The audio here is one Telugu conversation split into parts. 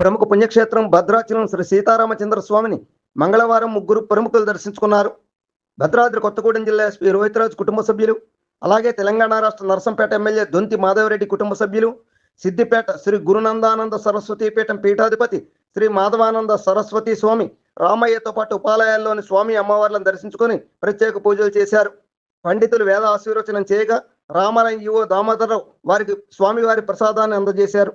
ప్రముఖ పుణ్యక్షేత్రం భద్రాచలం శ్రీ సీతారామచంద్ర స్వామిని మంగళవారం ముగ్గురు ప్రముఖులు దర్శించుకున్నారు. భద్రాద్రి కొత్తగూడెం జిల్లా ఎస్పీ రోహిత్రాజ్ కుటుంబ సభ్యులు అలాగే తెలంగాణ రాష్ట్ర నరసంపేట ఎమ్మెల్యే దొంతి మాధవరెడ్డి కుటుంబ సభ్యులు సిద్దిపేట శ్రీ గురునందానంద సరస్వతి పీఠం పీఠాధిపతి శ్రీ మాధవానంద సరస్వతి స్వామి రామయ్యతో పాటు ఉపాలయాల్లోని స్వామి అమ్మవార్లను దర్శించుకొని ప్రత్యేక పూజలు చేశారు. పండితులు వేద ఆశీర్వచనం చేయగా రామాలయం యువ దామోదరరావు వారికి స్వామివారి ప్రసాదాన్ని అందజేశారు.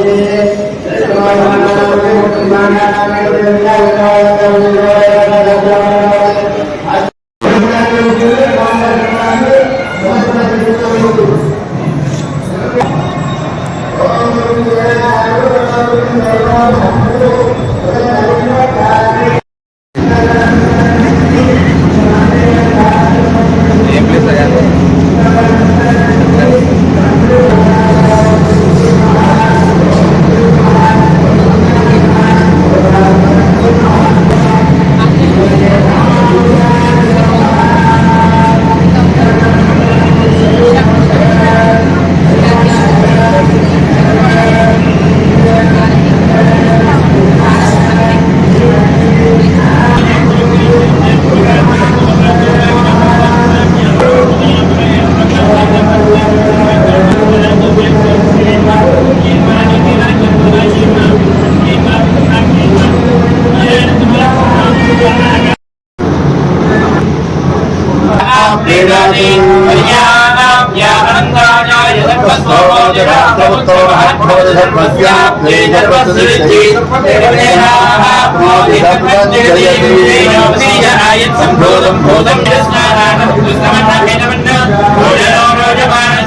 Thank you.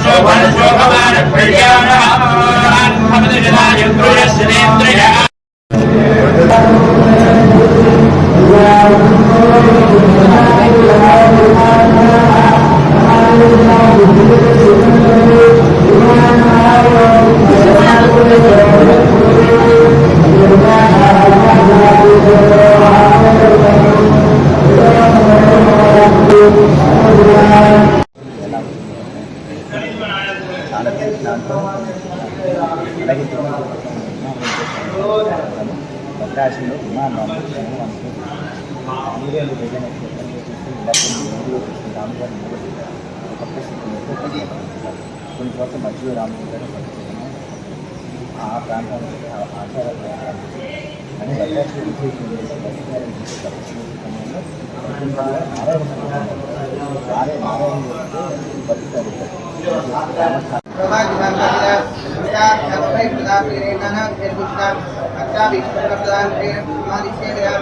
శోభన అలాగే భద్రాశంలో విమానం మీరే దగ్గర రాముగారు కొన్ని చోట్ల మధ్యలో రాముడు గారు ఆ ప్రాంతానికి ఆచారాలు అని భద్రాశం విశేషం సమయంలో पुरस्कार सर्वोपरि प्रदान करे नाना खेल पुरस्कार अच्छा विश्व प्रदान करे हमारी से गया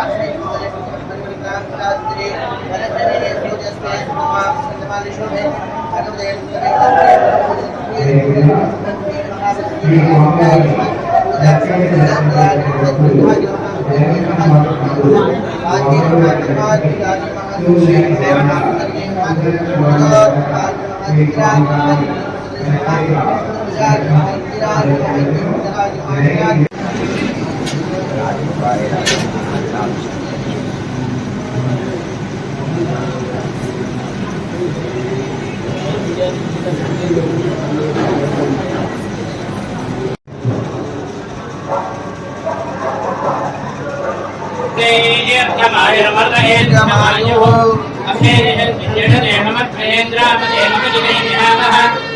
आश्रय पुरस्कार प्रदान शास्त्री भरतने ने सूजस के समाज संतमान शो में अनुदेश करे Thank you. अभ्येन जडने हमत् महेन्द्रामदे नमदिवे निनामः